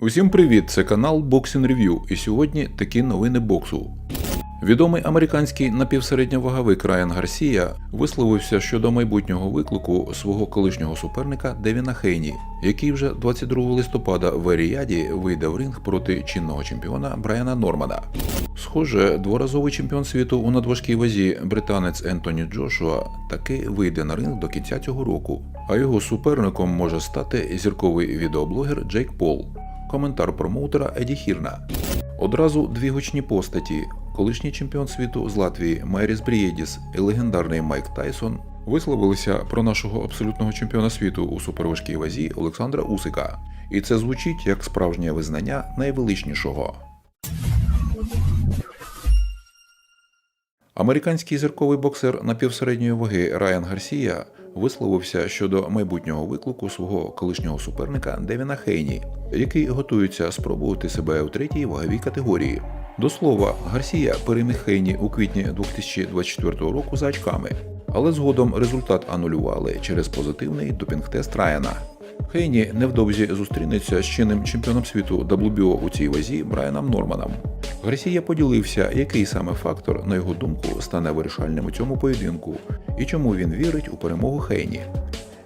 Усім привіт! Це канал Boxing Review і сьогодні такі новини боксу. Відомий американський напівсередньоваговик Райан Гарсія висловився щодо майбутнього виклику свого колишнього суперника Девіна Хейні, який вже 22 листопада в Еріаді вийде в ринг проти чинного чемпіона Брайана Нормана. Схоже, дворазовий чемпіон світу у надважкій вазі британець Ентоні Джошуа таки вийде на ринг до кінця цього року, а його суперником може стати зірковий відеоблогер Джейк Пол. Коментар промоутера Еді Хірна. Одразу дві гучні постаті: колишній чемпіон світу з Латвії Майріс Брієдіс і легендарний Майк Тайсон висловилися про нашого абсолютного чемпіона світу у суперважкій вазі Олександра Усика. І це звучить як справжнє визнання найвеличнішого. Американський зірковий боксер напівсередньої ваги Райан Гарсія висловився щодо майбутнього виклику свого колишнього суперника Девіна Хейні, який готується спробувати себе у третій ваговій категорії. До слова, Гарсія переміг Хейні у квітні 2024 року за очками, але згодом результат анулювали через позитивний допінг-тест Райана. Хейні невдовзі зустрінеться з чинним чемпіоном світу WBO у цій вазі Брайаном Норманом. Гарсія поділився, який саме фактор, на його думку, стане вирішальним у цьому поєдинку і чому він вірить у перемогу Хейні.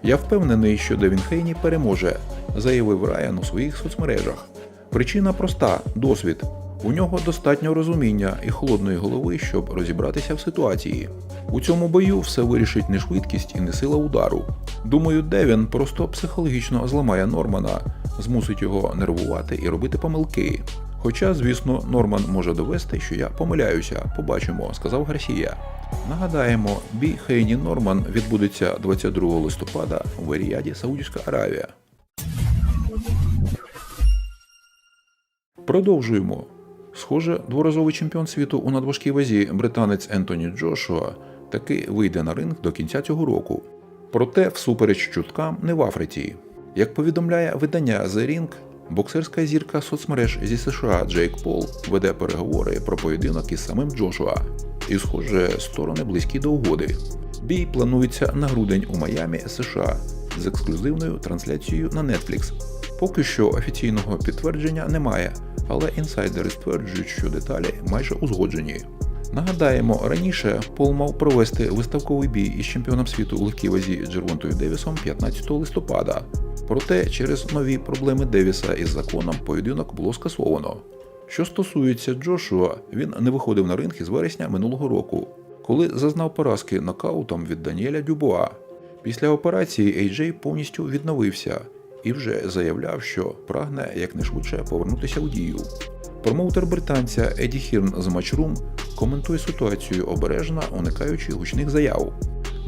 Я впевнений, що Девін Хейні переможе, заявив Райан у своїх соцмережах. Причина проста досвід. У нього достатньо розуміння і холодної голови, щоб розібратися в ситуації. У цьому бою все вирішить не швидкість і не сила удару. Думаю, Девін просто психологічно зламає Нормана, змусить його нервувати і робити помилки. Хоча, звісно, Норман може довести, що я помиляюся, побачимо, сказав Гарсія. Нагадаємо, бій Хейні Норман відбудеться 22 листопада в Еріаді, Саудівська Аравія. Продовжуємо. Схоже, дворазовий чемпіон світу у надважкій вазі британець Ентоні Джошуа таки вийде на ринг до кінця цього року. Проте, всупереч чуткам, не в Африці. Як повідомляє видання The Ring, боксерська зірка соцмереж зі США Джейк Пол веде переговори про поєдинок із самим Джошуа. І, схоже, сторони близькі до угоди. Бій планується на грудень у Майамі, США, з ексклюзивною трансляцією на Netflix. Поки що офіційного підтвердження немає, але інсайдери стверджують, що деталі майже узгоджені. Нагадаємо, раніше Пол мав провести виставковий бій із чемпіоном світу у легкій вазі Джервонтою Девісом 15 листопада. Проте через нові проблеми Девіса із законом поєдинок було скасовано. Що стосується Джошуа, він не виходив на ринг із вересня минулого року, коли зазнав поразки нокаутом від Даніеля Дюбуа. Після операції Ейджей повністю відновився і вже заявляв, що прагне якнайшвидше повернутися у дію. Промоутер британця Еді Хірн з Матчрум коментує ситуацію обережно, уникаючи гучних заяв.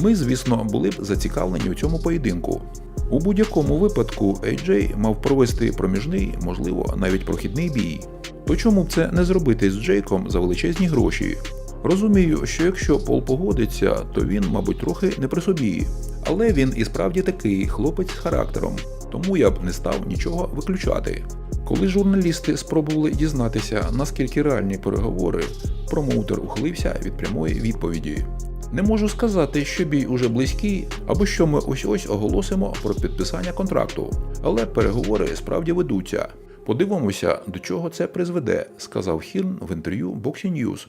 Ми, звісно, були б зацікавлені у цьому поєдинку. У будь-якому випадку AJ мав провести проміжний, можливо, навіть прохідний бій. То чому б це не зробити з Джейком за величезні гроші? Розумію, що якщо Пол погодиться, то він, мабуть, трохи не при собі. Але він і справді такий хлопець з характером, тому я б не став нічого виключати. Коли журналісти спробували дізнатися, наскільки реальні переговори, промоутер ухилився від прямої відповіді. Не можу сказати, що бій уже близький, або що ми ось ось оголосимо про підписання контракту, але переговори справді ведуться. Подивимося, до чого це призведе, сказав Хірн в інтерв'ю Boxing News.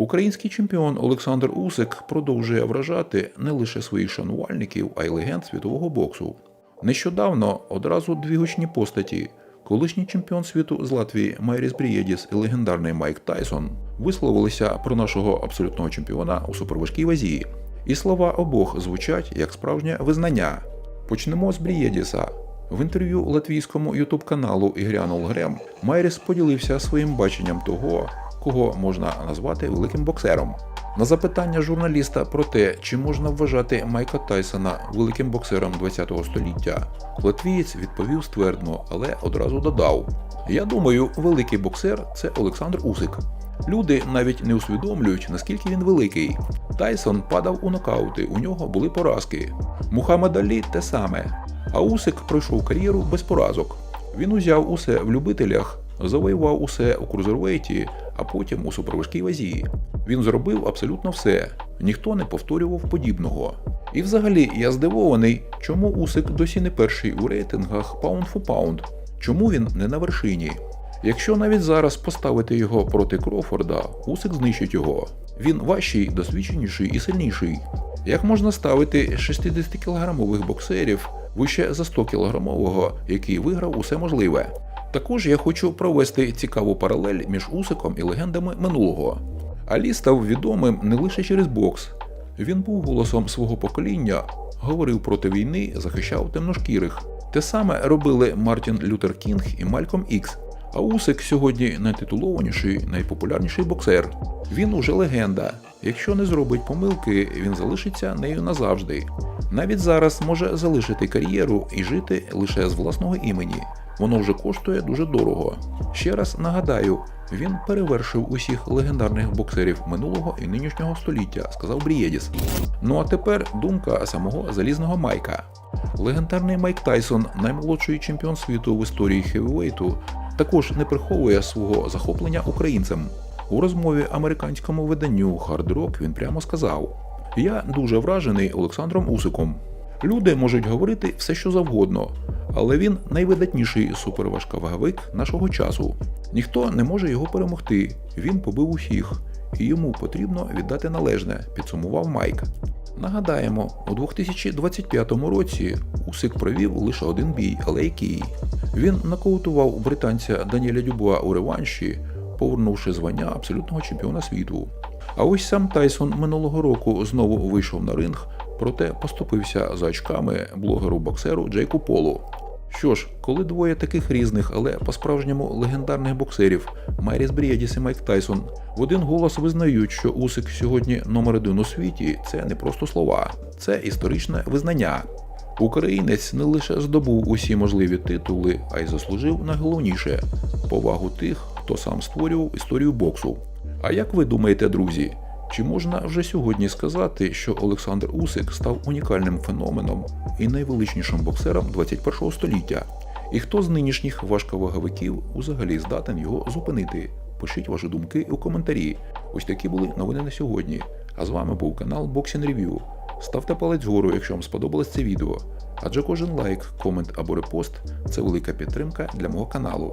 Український чемпіон Олександр Усик продовжує вражати не лише своїх шанувальників, а й легенд світового боксу. Нещодавно одразу дві гучні постаті. Колишній чемпіон світу з Латвії Майріс Брієдіс і легендарний Майк Тайсон висловилися про нашого абсолютного чемпіона у суперважкій вазі. І слова обох звучать як справжнє визнання. Почнемо з Брієдіса. В інтерв'ю латвійському ютуб каналу Ігрянул Грем Майріс поділився своїм баченням того, кого можна назвати великим боксером. На запитання журналіста про те, чи можна вважати Майка Тайсона великим боксером ХХ століття, латвієць відповів ствердно, але одразу додав: Я думаю, великий боксер це Олександр Усик. Люди навіть не усвідомлюють, наскільки він великий. Тайсон падав у нокаути, у нього були поразки. Мухаммед Алі те саме. А Усик пройшов кар'єру без поразок. Він узяв усе в любителях, завоював усе у крузервейті, а потім у суперважкій вазі. Він зробив абсолютно все. Ніхто не повторював подібного. І взагалі я здивований, чому Усик досі не перший у рейтингах Pound for Pound. Чому він не на вершині? Якщо навіть зараз поставити його проти Крофорда, Усик знищить його. Він важчий, досвідченіший і сильніший. Як можна ставити 60-кілограмових боксерів вище за 100-кілограмового, який виграв усе можливе? Також я хочу провести цікаву паралель між Усиком і легендами минулого. Алі став відомим не лише через бокс. Він був голосом свого покоління, говорив проти війни, захищав темношкірих. Те саме робили Мартін Лютер Кінг і Мальком Ікс. А Усик сьогодні найтитулованіший, найпопулярніший боксер. Він уже легенда. Якщо не зробить помилки, він залишиться нею назавжди. Навіть зараз може залишити кар'єру і жити лише з власного імені. Воно вже коштує дуже дорого. Ще раз нагадаю, він перевершив усіх легендарних боксерів минулого і нинішнього століття, сказав Брієдіс. Ну а тепер думка самого залізного Майка. Легендарний Майк Тайсон, наймолодший чемпіон світу в історії хевівейту, також не приховує свого захоплення українцем. У розмові американському виданню Hard Rock він прямо сказав: Я дуже вражений Олександром Усиком. Люди можуть говорити все, що завгодно, але він найвидатніший суперважковаговик нашого часу. Ніхто не може його перемогти. Він побив усіх, і йому потрібно віддати належне, підсумував Майк. Нагадаємо, у 2025 році Усик провів лише один бій, але який. Він нокаутував британця Даніеля Дюбуа у реванші, повернувши звання абсолютного чемпіона світу. А ось сам Тайсон минулого року знову вийшов на ринг, проте поступився за очками блогеру-боксеру Джейку Полу. Що ж, коли двоє таких різних, але по-справжньому легендарних боксерів Майріс Брієдіс і Майк Тайсон в один голос визнають, що Усик сьогодні номер один у світі, це не просто слова, це історичне визнання. Українець не лише здобув усі можливі титули, а й заслужив найголовніше повагу тих, хто сам створював історію боксу. А як ви думаєте, друзі? Чи можна вже сьогодні сказати, що Олександр Усик став унікальним феноменом і найвеличнішим боксером 21 століття? І хто з нинішніх важковаговиків взагалі здатен його зупинити? Пишіть ваші думки у коментарі. Ось такі були новини на сьогодні. А з вами був канал Boxing Review. Ставте палець вгору, якщо вам сподобалось це відео. Адже кожен лайк, комент або репост це велика підтримка для мого каналу.